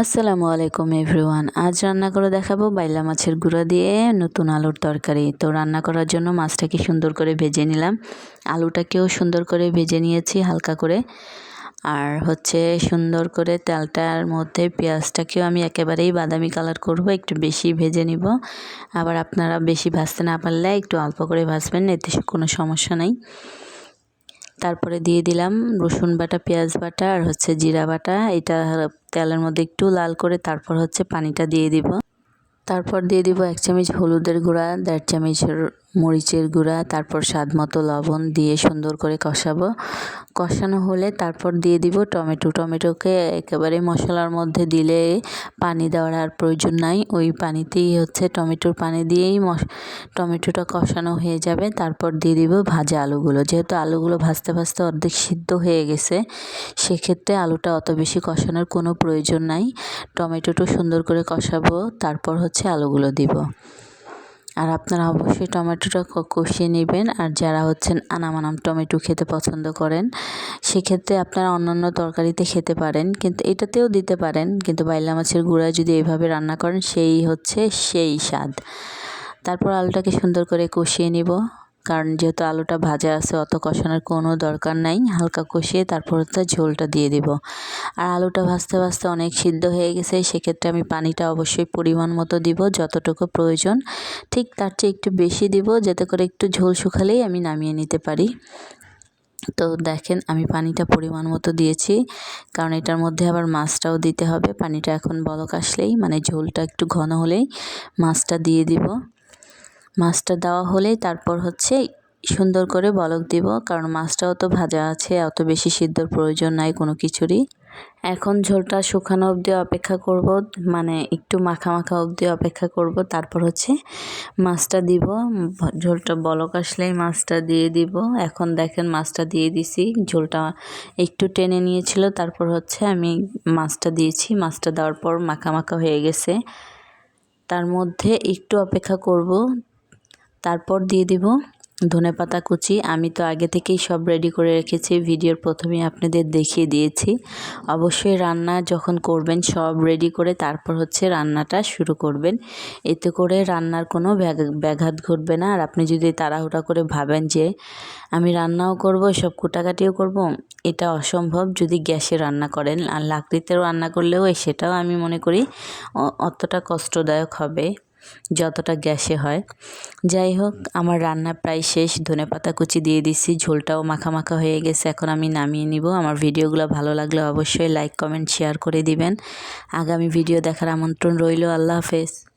আসসালামু আলাইকুম এভরিওয়ান। আজ রান্না করে দেখাবো বাইলা মাছের গুঁড়া দিয়ে নতুন আলুর তরকারি। তো রান্না করার জন্য মাছটাকে সুন্দর করে ভেজে নিলাম। আলুটাকেও সুন্দর করে ভেজে নিয়েছি হালকা করে। আর হচ্ছে সুন্দর করে তেলটার মধ্যে পেঁয়াজটাকেও আমি একেবারেই বাদামি কালার করব, একটু বেশি ভেজে নিব। আবার আপনারা বেশি ভাজতে না পারলে একটু অল্প করে ভাজবেন, এতে কোনো সমস্যা নেই। তারপরে দিয়ে দিলাম রসুন বাটা, পেঁয়াজ বাটা আর হচ্ছে জিরা বাটা। এটা তেলের মধ্যে একটু লাল করে তারপর হচ্ছে পানিটা দিয়ে দিব। তারপর দিয়ে দিব এক চামচ হলুদের গুঁড়া, দেড় চামচ মরিচের গুঁড়া, তারপর স্বাদ মতো লবণ দিয়ে সুন্দর করে কষাবো। কষানো হলে তারপর দিয়ে দিব টমেটো। টমেটোকে একেবারে মশলার মধ্যে দিলে পানি দেওয়ার আর প্রয়োজন নাই। ওই পানিতেই হচ্ছে টমেটোর পানি দিয়েই টমেটোটা কষানো হয়ে যাবে। তারপর দিয়ে দিব ভাজা আলুগুলো। যেহেতু আলুগুলো ভাজতে ভাজতে অর্ধেক সিদ্ধ হয়ে গেছে, সেক্ষেত্রে আলুটা অত বেশি কষানোর কোনো প্রয়োজন নাই। টমেটোটা সুন্দর করে কষাবো, তারপর হচ্ছে আলুগুলো দিব। আর আপনারা অবশ্যই টমেটোটা কষিয়ে নেবেন। আর যারা হচ্ছেন আনামানাম টমেটো খেতে পছন্দ করেন, সেক্ষেত্রে আপনারা অন্যান্য তরকারিতে খেতে পারেন। কিন্তু এটাতেও দিতে পারেন। কিন্তু বাইলা মাছের গুঁড়া যদি এইভাবে রান্না করেন, সেই হচ্ছে সেই স্বাদ। তারপর আলুটাকে সুন্দর করে কষিয়ে নিব। কারণ যেহেতু আলুটা ভাজা আছে, অত কষানোর কোনো দরকার নাই। হালকা কষিয়ে তারপর হচ্ছে ঝোলটা দিয়ে দিব। আর আলুটা ভাজতে ভাজতে অনেক সিদ্ধ হয়ে গেছে, সেক্ষেত্রে আমি পানিটা অবশ্যই পরিমাণ মতো দিব, যতটুকু প্রয়োজন। ঠিক তার চেয়ে একটু বেশি দিব, যাতে করে একটু ঝোল শুকালেই আমি নামিয়ে নিতে পারি। তো দেখেন, আমি পানিটা পরিমাণ মতো দিয়েছি, কারণ এটার মধ্যে আবার মাছটাও দিতে হবে। পানিটা এখন বলক আসলেই মানে ঝোলটা একটু ঘন হলেই মাছটা দিয়ে দিব। মাছটা দেওয়া হলেই তারপর হচ্ছে সুন্দর করে বলক দিব, কারণ মাছটাও তো ভাজা আছে, অত বেশি সিদ্ধর প্রয়োজন নাই কোনো কিছুরই। এখন ঝোলটা শুকানো অবধি অপেক্ষা করব মানে একটু মাখা মাখা অবধি অপেক্ষা করব, তারপর হচ্ছে মাছটা দিব। ঝোলটা বলক আসলেই মাছটা দিয়ে দিব। এখন দেখেন মাছটা দিয়ে দিছি, ঝোলটা একটু টেনে নিয়েছিল, তারপর হচ্ছে আমি মাছটা দিয়েছি। মাছটা দেওয়ার পর মাখা মাখা হয়ে গেছে। তার মধ্যে একটু অপেক্ষা করব তারপর দিয়ে দিব ধনে পাতা কুচি। আমি তো আগে থেকেই সব রেডি করে রেখেছি। ভিডিওর প্রথমেই আপনাদের দেখিয়ে দিয়েছি। অবশ্যই রান্না যখন করবেন, সব রেডি করে তারপর হচ্ছে রান্নাটা শুরু করবেন। এতে করে রান্নার কোনো ব্যাঘাত ঘটবে না। আর আপনি যদি তাড়াহুড়া করে ভাবেন যে আমি রান্নাও করব, সব কুটাকাটিও করব, এটা অসম্ভব। যদি গ্যাসে রান্না করেন, আর লাকড়িতেও রান্না করলেও সেটাও আমি মনে করি অতটা কষ্টদায়ক হবে। যতটা গ্যাসে হয়। যাই হোক, আমার রান্না প্রায় শেষ। ধনে পাতা কুচি দিয়ে দিচ্ছি ঝোলটাও মাখা মাখা হয়ে গেছে, এখন আমি নামিয়ে নিব। আমার ভিডিওগুলো ভালো লাগলে অবশ্যই লাইক, কমেন্ট শেয়ার করে দিবেন। আগামী ভিডিও দেখার আমন্ত্রণ রইল, আল্লাহ হাফেজ।